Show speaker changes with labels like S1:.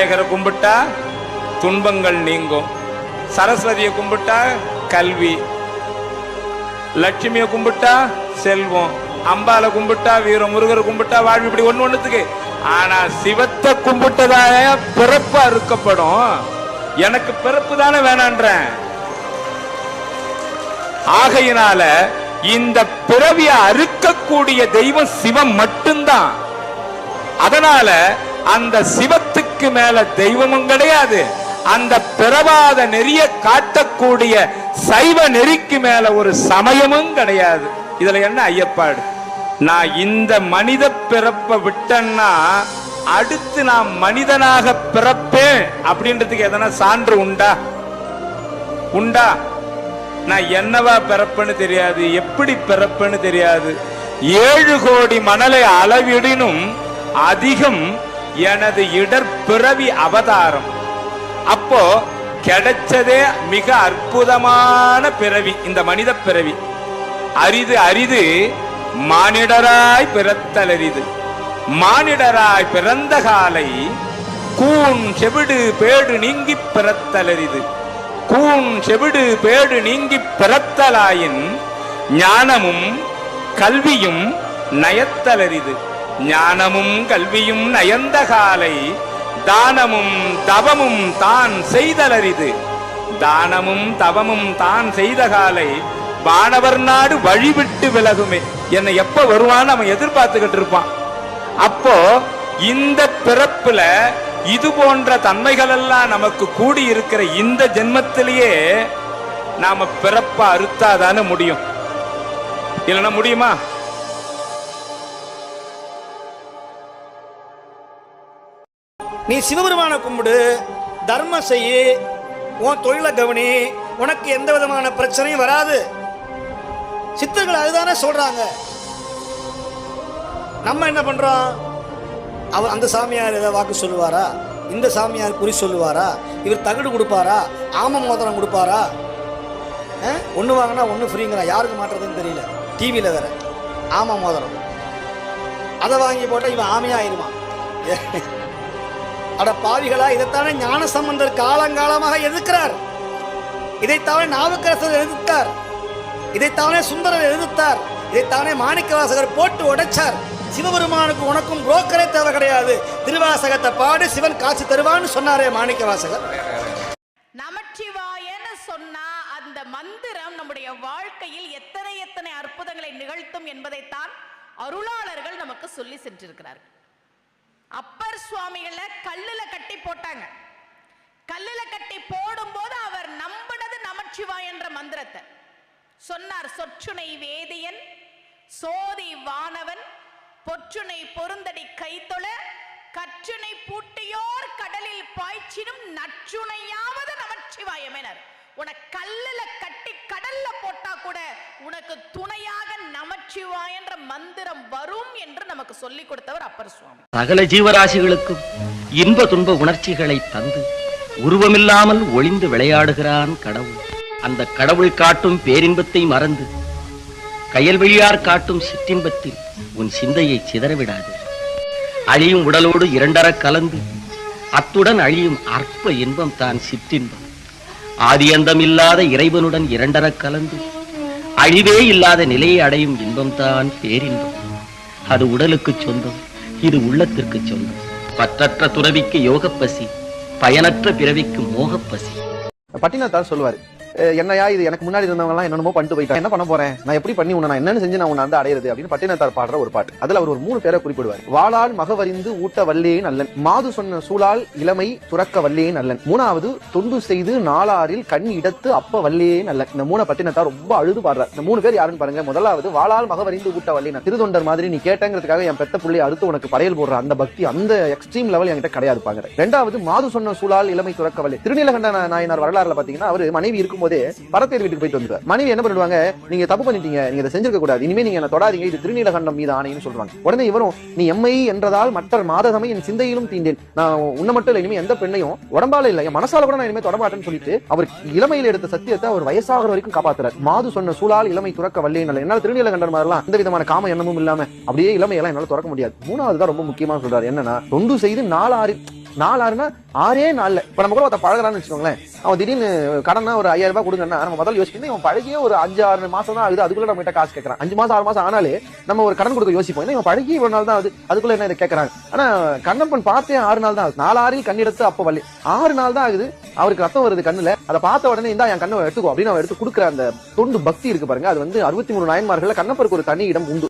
S1: விநாயகரை கும்பிட்டா துன்பங்கள் நீங்கும். சரஸ்வதியை கும்பிட்டா கல்வி. லட்சுமியை கும்பிட்டா செல்வம். அம்பால கும்பிட்டா வீர முருகர் கும்பிட்டா வாழ்வு. இப்படி ஒண்ணு ஒண்ணுத்துக்கு. ஆனா சிவத்தை கும்பிட்டதாக பிறப்பு அறுக்கப்படும் எனக்கு பிறப்பு தானே வேணான்றேன். ஆகையினால இந்த பிறவிய அறுக்கக்கூடிய தெய்வம் சிவம் மட்டும்தான். அதனால அந்த சிவ சிவத்துக்கு மேல தெய்வமும் கிடையாது. அந்த பிறவாத நெறிய காட்டக்கூடிய சைவ நெறிக்கு மேல ஒரு சமயமும் கிடையாது. இதுல என்ன ஐயப்பாடு? நான் இந்த மனித பிறப்பை விட்டேன்னா அடுத்து நான் மனிதனாக பிறப்பேன் அப்படின்றதுக்கு எதனா சான்று உண்டா? உண்டா? நான் என்னவா பிறப்பேன்னு தெரியாது எப்படி பிறப்பேன்னு தெரியாது. ஏழு கோடி மணலை அளவிடினும் அதிகம் எனது இடர் பிறவி அவதாரம். அப்போ கிடைச்சதே மிக அற்புதமான பிறவி இந்த மனித பிறவி. அரிது அரிது மானிடராய் பிறத்தல் அரிது மானிடராய் பிறந்த காலை கூன் செவிடு பேடு நீங்கி பிறத்தல் அரிது கூன் செவிடு பேடு நீங்கி பிறத்தலாயின் ஞானமும் கல்வியும் நயத்தலரிது. ஞானமும் கல்வியும் நயந்த காலை தானமும் தவமும் தான் செய்தலரிது. தானமும் தவமும் தான் செய்த காலை வானவர் நாடு வழிவிட்டு விலகுமே. என்னை எப்ப வருவான்னு அவன் எதிர்பார்த்துக்கிட்டு இருப்பான். அப்போ இந்த பிறப்புல இது போன்ற தன்மைகள் எல்லாம் நமக்கு கூடி இருக்கிற இந்த ஜென்மத்திலேயே நாம பிறப்ப அறுத்தாதானே முடியும். இல்லைன்னா முடியுமா?
S2: நீ சிவபெருமானை கும்பிடு தர்மம் செய்ய உன் தொழிலை கவனி உனக்கு எந்த விதமான பிரச்சனையும் வராது. சித்தர்கள் அதுதானே சொல்றாங்க. நம்ம என்ன பண்றோம்? அவர் அந்த சாமியார் ஏதாவது வாக்கு சொல்லுவாரா? இந்த சாமியார் குறி சொல்லுவாரா? இவர் தகடு கொடுப்பாரா? ஆம மோதிரம் கொடுப்பாரா? ஒன்று வாங்கினா ஒன்று ஃப்ரீங்கிறான் யாருக்கு மாட்டுறதுன்னு தெரியல. டிவியில் வேற. ஆமாம் மோதிரம். அதை வாங்கி போட்டால் இவன் ஆமையாக ஆயிடுவான் அட பாவிகளா இதைத்தானே ஞான சம்பந்தர் காலங்காலமாக எதிர்க்கிறார். இதைத்தானே நாவுக்கரசர் எதிர்த்தார் இதைத்தானே சுந்தரர் எதிர்த்தார் இதைத்தானே மாணிக்கவாசகர் போட்டு உடைச்சார். சிவபெருமானுக்கு உனக்கும் புரோக்கரே தேவை கிடையாது. திருவாசகத்தை பாடு சிவன் காட்சி தருவான்னு சொன்னாரே மாணிக்கவாசகர்.
S3: நமச்சிவாயன்னு சொன்னா அந்த மந்திரம் நம்முடைய வாழ்க்கையில் எத்தனை எத்தனை அற்புதங்களை நிகழ்த்தும் என்பதைத்தான் அருளாளர்கள் நமக்கு சொல்லி சென்றிருக்கிறார்கள். அப்பர் சுவாமிகளை கல்லுல கட்டி போட்டாங்க. கல்லுல கட்டி போடும்போது அவர் நம்பினது நமச்சிவாய் என்ற மந்திரத்தை. சொன்னார் சொற்றுனை வேதியன் சோதி வானவன் பொற்றுனை பொருந்தடி கைத்தொழ கற்றுனை பூட்டியோர் கடலில் பாய்ச்சினும் நற்றுணையாவது நமச்சிவாயமெனர். உனக்கு கல்லுல கட்டி கடல்ல போட்டா கூட உனக்கு துணை நமச்சிவாய் என்ற மந்திரம் வரும் என்று நமக்கு சொல்லிக் கொடுத்தவர் அப்பர் சுவாமி.
S4: சகல ஜீவராசிகளுக்கும் இன்ப துன்ப உணர்ச்சிகளை தந்து உருவமில்லாமல் ஒளிந்து விளையாடுகிறான் கடவுள். அந்த கடவுள் காட்டும் பேரின்பத்தை மறந்து கயல்வெளியார் காட்டும் சிற்றின்பத்தில் உன் சிந்தையை சிதறவிடாது. அழியும் உடலோடு இரண்டர கலந்து அத்துடன் அழியும் அற்ப இன்பம் தான் சிற்றின்பம் ஆதியந்தமில்லாத இறைவனுடன் இரண்டர கலந்து அழிவே இல்லாத நிலையை அடையும் இன்பம்தான் பேரின்பம். அது உடலுக்கு சொந்தம் இது உள்ளத்திற்கு சொந்தம். பற்றற்ற துறவிக்கு யோகப்பசி பயனற்ற பிறவிக்கு மோகப்பசி.
S5: பட்டினத்தார் சொல்லுவாரு என்னையா இது? எனக்கு முன்னாடி இருந்தவங்க எல்லாம் என்னென்னமோ பண்ணிட்டு போயிட்டாங்க. என்ன பண்ண போறேன்? நான் எப்படி பண்ணி உன்னை நான் என்னன்னு செஞ்சு நான் உன்னை வந்து அடையிறது? அப்படின்னு பட்டினத்தார் பாடுற ஒரு பாட்டு. அதுல அவர் ஒரு மூணு பேரை குறிப்பிடுவார். வாளால் மகவறிந்து ஊட்ட வல்லேன் அல்லன் மாது சொன்ன சூழால் இளமை துறக்க வல்லேன் அல்லன் மூணாவது தொண்டு செய்து நாளாரில் கண் இடத்து அப்ப வல்லேன் அல்லன் இந்த மூணு பட்டினத்தார் ரொம்ப அழுது பாடுறார். இந்த மூணு பேர் யாருன்னு பாருங்க. முதலாவது வாளால் மகவறிந்து ஊட்ட வல்லேன் நான் திருதொண்டர் மாதிரி நீ கேட்டங்கிறதுக்காக என் பெத்த புள்ளி அடுத்து உனக்கு படையல் போடுற அந்த பக்தி அந்த எக்ஸ்ட்ரீம் லெவல் என்கிட்ட கிடையாது பாங்க ரெண்டாவது மாது சொன்ன சூழால் இளமை துறக்க வல்லே திருநீலகண்ட நாயனார் வரலாறுல பாத்தீங்கன்னா அவர் மனைவி போதே பரத்தேர் வீட்டுக்கு போயிட்டு வந்துருவார் மனைவி என்ன பண்ணுவாங்க நீங்க தப்பு பண்ணிட்டீங்க. நீங்க இதை செஞ்சிருக்க கூடாது. இனிமே நீங்க என்ன தொடாதீங்க. இது திருநீலகண்டம் மீது ஆணைன்னு சொல்றாங்க. உடனே இவரும் நீ எம்மை என்றதால் மற்ற மாதகமை என் சிந்தையிலும் தீண்டேன் நான் உன்ன மட்டும் இல்ல இனிமே எந்த பெண்ணையும் உடம்பால இல்ல. என் மனசால கூட நான் இனிமே தொடமாட்டேன்னு சொல்லிட்டு அவர் இளமையில எடுத்த சத்தியத்தை அவர் வயசாகிற வரைக்கும் காப்பாத்துறார். மாது சொன்ன சூழால் இளமை துறக்க வல்லே நல்ல என்னால திருநீலகண்டன் மாதிரிலாம் எந்த விதமான காம எண்ணமும் இல்லாம அப்படியே இளமையெல்லாம் என்னால துறக்க முடியாது. மூணாவது தான் ரொம்ப முக்கியமா சொல்றாரு. என்னன்னா தொண்டு செய்து நாலாறு நாலு ஆறுனா ஆறே நாளில். இப்ப நம்ம கூட ஒருத்த பழகுறான்னு வச்சுக்கோங்களேன். அவன் திடீர்னு கடனா ஒரு ஐயாயிரம் ரூபாய் கொடுங்கன்னா நம்ம முதல்ல யோசிக்கணும் இவன் பழகியே ஒரு அஞ்சு ஆறு மாசம் தான் ஆகுது. அதுக்குள்ள நம்ம கிட்ட காசு கேட்கறான் அஞ்சு மாசம் ஆறு மாசம் ஆனாலே நம்ம ஒரு கடன் கொடுக்க யோசிப்போம். இவன் பழகி இவ்வளவு நாள் தான் ஆகுது. அதுக்குள்ள என்ன இதை கேட்கறாங்க ஆனா கண்ணப்பன் பார்த்தே ஆறு நாள் தான் ஆகுது. நாலு ஆறில் கண்ணெடுத்து அப்ப வள்ளி. ஆறு நாள் தான் ஆகுது. அவருக்கு ரத்தம் வருது கண்ணுல. அதை பார்த்த உடனே இந்தா என் கண்ணை எடுத்துக்கோ அப்படின்னு அவன் எடுத்து கொடுக்குற அந்த தொண்டு பக்தி இருக்கு பாருங்க. அது வந்து அறுபத்தி மூணு நாயன்மார்கள் கண்ணப்பருக்கு ஒரு தனி இடம் உண்டு.